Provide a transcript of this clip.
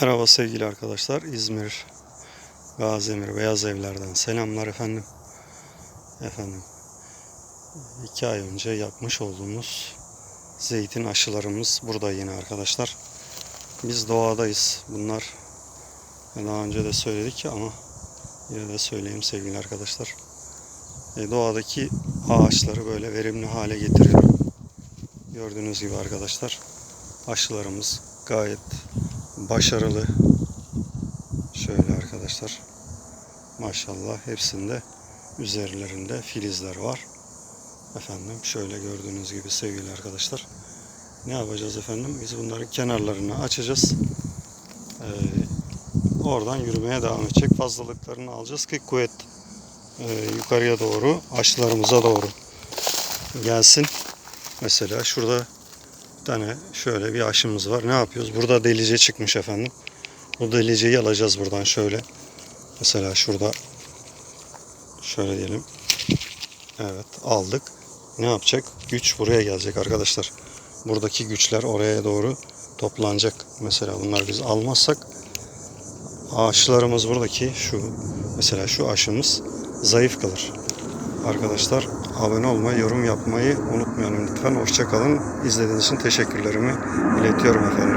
Merhaba sevgili arkadaşlar. İzmir, Gazimir, Beyaz Evler'den selamlar efendim. Efendim, iki ay önce yapmış olduğumuz zeytin aşılarımız burada yine arkadaşlar. Biz doğadayız. Bunlar daha önce de söyledik ama yine de söyleyeyim sevgili arkadaşlar. E, doğadaki ağaçları böyle verimli hale getiriyorum. Gördüğünüz gibi arkadaşlar aşılarımız gayet başarılı. Şöyle arkadaşlar. Maşallah hepsinde üzerlerinde filizler var. Efendim şöyle gördüğünüz gibi sevgili arkadaşlar. Ne yapacağız efendim? Biz bunların kenarlarını açacağız. Ee, oradan yürümeye devam edecek. Fazlalıklarını alacağız ki kuvvet e, yukarıya doğru, aşılarımıza doğru gelsin. Mesela şurada tane şöyle bir aşımız var. Ne yapıyoruz? Burada delice çıkmış efendim. Bu deliceyi alacağız buradan şöyle. Mesela şurada şöyle diyelim. Evet aldık. Ne yapacak? Güç buraya gelecek arkadaşlar. Buradaki güçler oraya doğru toplanacak. Mesela bunlar biz almazsak ağaçlarımız buradaki şu mesela şu aşımız zayıf kalır. Arkadaşlar abone olmayı, yorum yapmayı unutmayalım lütfen. Hoşçakalın. İzlediğiniz için teşekkürlerimi iletiyorum efendim.